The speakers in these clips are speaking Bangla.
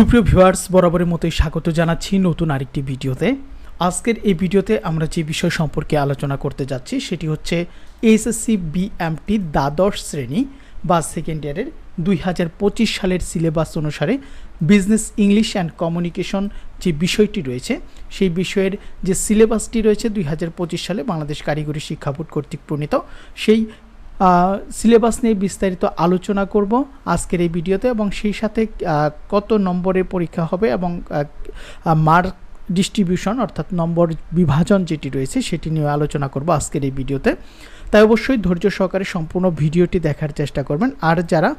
সুপ্রিয় ভিউয়ার্স, বরাবরের মতোই স্বাগত জানাচ্ছি নতুন আরেকটি ভিডিওতে। আজকের এই ভিডিওতে আমরা যে বিষয় সম্পর্কে আলোচনা করতে যাচ্ছি, সেটি হচ্ছে এইচএসসি বিএমটি দ্বাদশ শ্রেণি বা সেকেন্ড ইয়ারের দুই হাজার পঁচিশ সালের সিলেবাস অনুসারে বিজনেস ইংলিশ অ্যান্ড কমিউনিকেশন যে বিষয়টি রয়েছে, সেই বিষয়ের যে সিলেবাসটি রয়েছে দুই হাজার পঁচিশ সালে বাংলাদেশ কারিগরি শিক্ষা বোর্ড কর্তৃক প্রণীত, সেই সিলেবাস নিয়ে বিস্তারিত আলোচনা করব আজকের এই ভিডিওতে এবং সেই সাথে কত নম্বরের পরীক্ষা হবে এবং মার্ক ডিস্ট্রিবিউশন অর্থাৎ নম্বর বিভাজন যেটি রয়েছে সেটি নিয়ে আলোচনা করব আজকের এই ভিডিওতে। তাই অবশ্যই ধৈর্য সহকারে সম্পূর্ণ ভিডিওটি দেখার চেষ্টা করবেন। আর যারা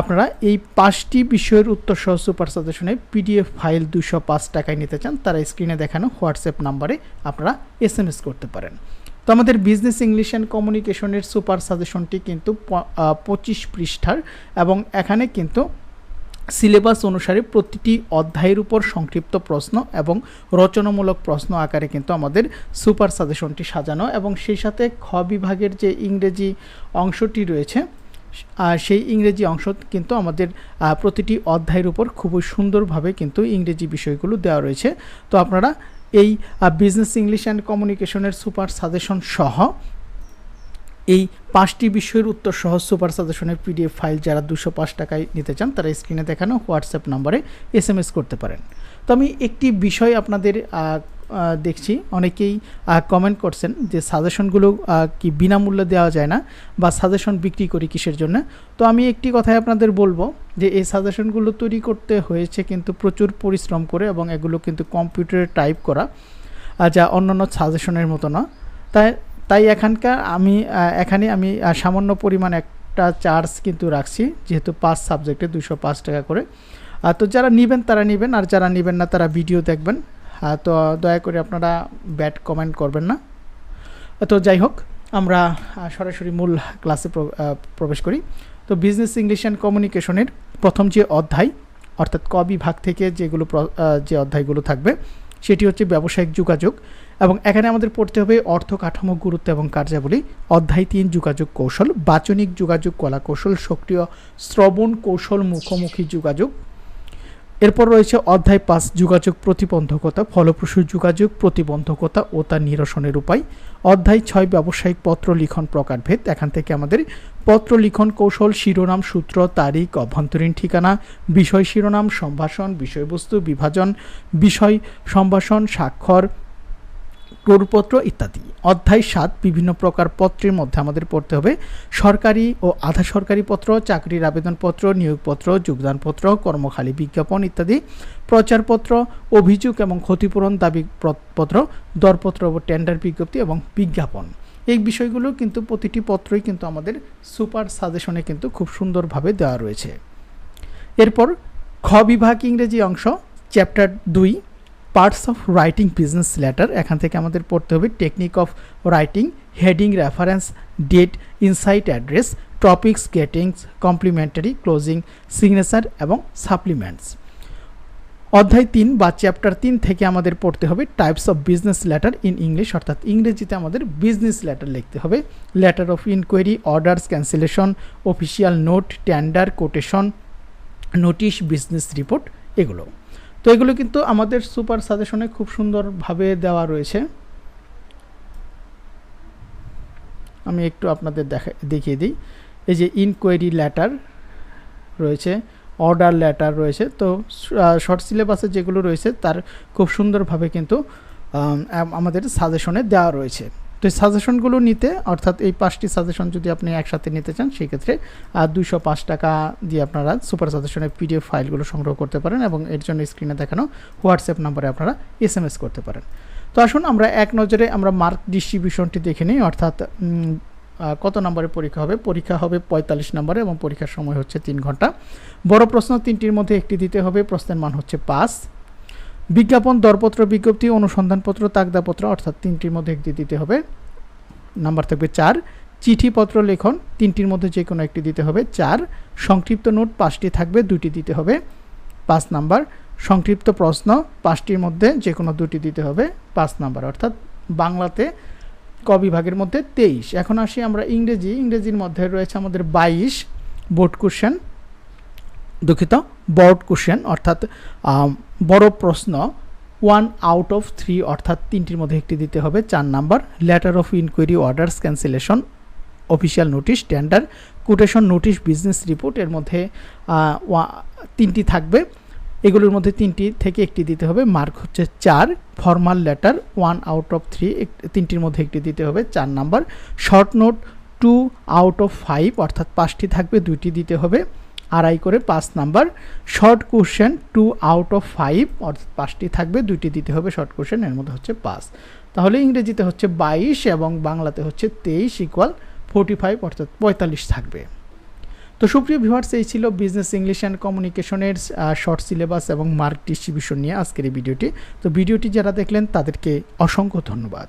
আপনারা এই পাঁচটি বিষয়ের উত্তর সহ সুপার সাজেশনে পিডিএফ ফাইল দুশো পাঁচ টাকায় নিতে চান, তারা স্ক্রিনে দেখানো হোয়াটসঅ্যাপ নাম্বারে আপনারা এস করতে পারেন। তো আমাদের বিজনেস ইংলিশ অ্যান্ড কমিউনিকেশনের সুপার সাজেশনটি কিন্তু পঁচিশ পৃষ্ঠার এবং এখানে কিন্তু সিলেবাস অনুসারে প্রতিটি অধ্যায়ের উপর সংক্ষিপ্ত প্রশ্ন এবং রচনামূলক প্রশ্ন আকারে কিন্তু আমাদের সুপার সাজেশনটি সাজানো এবং সেই সাথে খ বিভাগের যে ইংরেজি অংশটি রয়েছে সেই ইংরেজি অংশ কিন্তু আমাদের প্রতিটি অধ্যায়ের উপর খুবই সুন্দরভাবে কিন্তু ইংরেজি বিষয়গুলো দেওয়া রয়েছে। তো আপনারা এই বিজনেস ইংলিশ অ্যান্ড কমিউনিকেশনের সুপার সাজেশন সহ এই পাঁচটি বিষয়ের উত্তর সহ সুপার সাজেশনের পিডিএফ ফাইল যারা দুশো পাঁচ টাকায় নিতে চান, তারা স্ক্রিনে দেখানো হোয়াটসঅ্যাপ নম্বরে এস করতে পারেন। তো আমি একটি বিষয় আপনাদের দেখছি। অনেকেই কমেন্ট করছেন যে সাজেশনগুলো কি বিনামূল্যে দেওয়া যায় না বা সাজেশন বিক্রি করি কিসের জন্য? তো আমি একটি কথাই আপনাদের বলব যে এই সাজেশনগুলো তৈরি করতে হয়েছে কিন্তু প্রচুর পরিশ্রম করে এবং এগুলো কিন্তু কম্পিউটারে টাইপ করা যা অন্যান্য সাজেশনের মতো না। তাই তাই এখানকার আমি এখানে আমি সামান্য পরিমাণ একটা চার্জ কিন্তু রাখছি, যেহেতু পাঁচ সাবজেক্টে দুশো পাঁচ টাকা করে। তো যারা নেবেন তারা নেবেন, আর যারা নেবেন না তারা ভিডিও দেখবেন। তো দয়া করে আপনারা ব্যাড কমেন্ট করবেন না। তো যাই হোক, আমরা সরাসরি মূল ক্লাসে প্র- প্রবেশ করি। তো বিজনেস ইংলিশ অ্যান্ড কমিউনিকেশনের প্রথম যে অধ্যায়, অর্থাৎ ক বিভাগ থেকে যেগুলো যে অধ্যায়গুলো থাকবে, সেটি হচ্ছে ব্যবসায়িক যোগাযোগ এবং এখানে আমাদের পড়তে হবে অর্থ কাঠামো, গুরুত্ব এবং কার্যাবলী। অধ্যায় তিন, যোগাযোগ কৌশল, বাচনিক যোগাযোগ কলা কৌশল সক্রিয় শ্রবণ কৌশল, মুখোমুখি যোগাযোগ। এরপর রয়েছে অধ্যায় পাঁচ, যোগাযোগ প্রতিবন্ধকতা, ফলপ্রসূ যোগাযোগ প্রতিবন্ধকতা ও তার নিরসনের উপায়। অধ্যায় ছয়, ব্যবসায়িক পত্র লিখন প্রকারভেদ। এখান থেকে আমাদের পত্র লিখন কৌশল, শিরোনাম, সূত্র, তারিখ, অভ্যন্তরীণ ঠিকানা, বিষয় শিরোনাম, সম্ভাষণ, বিষয়বস্তু বিভাজন, বিষয় সম্ভাষণ, স্বাক্ষর ক্রোড়পত্র ইত্যাদি। অধ্যায় সাত, বিভিন্ন প্রকার পত্রের মধ্যে আমাদের পড়তে হবে। সরকারি ও আধা সরকারি পত্র, চাকরির আবেদনপত্র, নিয়োগপত্র, যোগদানপত্র, কর্মখালী বিজ্ঞাপন ইত্যাদি। প্রচারপত্র, অভিযোগ এবং ক্ষতিপূরণ দাবি পত্র, দরপত্র ও টেন্ডার বিজ্ঞপ্তি এবং বিজ্ঞাপন। এই বিষয়গুলো কিন্তু প্রতিটি পত্রই কিন্তু আমাদের সুপার সাজেশনে কিন্তু খুব সুন্দরভাবে দেওয়া রয়েছে। এরপর, খ বিভাগ ইংরেজি অংশ, চ্যাপ্টার দুই parts of writing business letter এখান থেকে আমাদের পড়তে হবে technique of writing heading reference date inside address topics greetings complimentary closing signature এবং সাপ্লিমেন্টস অধ্যায় তিন বা চ্যাপ্টার তিন থেকে আমাদের পড়তে হবে types of business letter in English অর্থাৎ ইংরেজিতে আমাদের বিজনেস লেটার লিখতে হবে। Letter of inquiry orders cancellation official note tender quotation notice business report এগুলো। তো এগুলো কিন্তু আমাদের সুপার সাজেশনে খুব সুন্দরভাবে দেওয়া রয়েছে। আমি একটু আপনাদের দেখা দেখিয়ে দিই। এই যে ইনকোয়ারি লেটার রয়েছে অর্ডার লেটার রয়েছে তো শর্ট সিলেবাসে যেগুলো রয়েছে তার খুব সুন্দরভাবে কিন্তু আম, আম- আমাদের সাজেশনে দেওয়া রয়েছে। তো এই সাজেশনগুলো নিতে, অর্থাৎ এই পাঁচটি সাজেশন যদি আপনি একসাথে নিতে চান, সেক্ষেত্রে দুশো পাঁচ টাকা দিয়ে আপনারা সুপার সাজেশনের পিডিএফ ফাইলগুলো সংগ্রহ করতে পারেন এবং এর জন্য স্ক্রিনে দেখানো হোয়াটসঅ্যাপ নম্বরে আপনারা এস এম এস করতে পারেন। তো আসুন আমরা এক নজরে আমরা মার্ক ডিস্ট্রিবিউশনটি দেখে নিই, অর্থাৎ কত নম্বরে পরীক্ষা হবে? পরীক্ষা হবে পঁয়তাল্লিশ নম্বরে এবং পরীক্ষার সময় হচ্ছে তিন ঘণ্টা। বড় প্রশ্ন তিনটির মধ্যে একটি দিতে হবে, প্রশ্নের মান হচ্ছে পাঁচ। বিজ্ঞাপন, দরপত্র, বিজ্ঞপ্তি, অনুসন্ধানপত্র, তাগদাপত্র অর্থাৎ তিনটির মধ্যে একটি দিতে হবে। নাম্বার থাকবে চার। চিঠিপত্র লেখন তিনটির মধ্যে যে কোনো একটি দিতে হবে। চার। সংক্ষিপ্ত নোট পাঁচটি থাকবে দুটি দিতে হবে। পাঁচ নাম্বার। সংক্ষিপ্ত প্রশ্ন পাঁচটির মধ্যে যে কোনো দুটি দিতে হবে। পাঁচ নাম্বার। অর্থাৎ বাংলাতে ক বিভাগের মধ্যে তেইশ। এখন আসি আমরা ইংরেজি। ইংরেজির মধ্যে রয়েছে আমাদের বাইশ বোর্ড কোশ্চেন। দুঃখিত, বোর্ড কোশ্চেন অর্থাৎ বড় প্রশ্ন ওয়ান আউট অফ থ্রি অর্থাৎ তিনটির মধ্যে একটি দিতে হবে, চার number letter of inquiry orders cancellation official notice tender quotation notice business report এর মধ্যে তিনটি থাকবে। এগুলোর মধ্যে তিনটি থেকে একটি দিতে হবে মার্ক হচ্ছে চার formal letter one out of three তিনটির মধ্যে একটি দিতে হবে, চার number short note two out of five অর্থাৎ পাঁচটি থাকবে, দুইটি দিতে হবে। আড়াই করে পাঁচ number. Short question two out of five অর্থাৎ পাঁচটি থাকবে, দুইটি দিতে হবে শর্ট কোশ্চেন এর মধ্যে হচ্ছে পাঁচ। তাহলে ইংরেজিতে হচ্ছে বাইশ এবং বাংলাতে হচ্ছে তেইশ ইকুয়াল ফোর্টি ফাইভ অর্থাৎ পঁয়তাল্লিশ থাকবে। তো সুপ্রিয় ভিউয়ার্স এই ছিল বিজনেস ইংলিশ অ্যান্ড কমিউনিকেশনের শর্ট সিলেবাস এবং মার্ক ডিস্ট্রিবিউশন নিয়ে আজকের এই ভিডিওটি। তো ভিডিওটি যারা দেখলেন, তাদেরকে অসংখ্য ধন্যবাদ।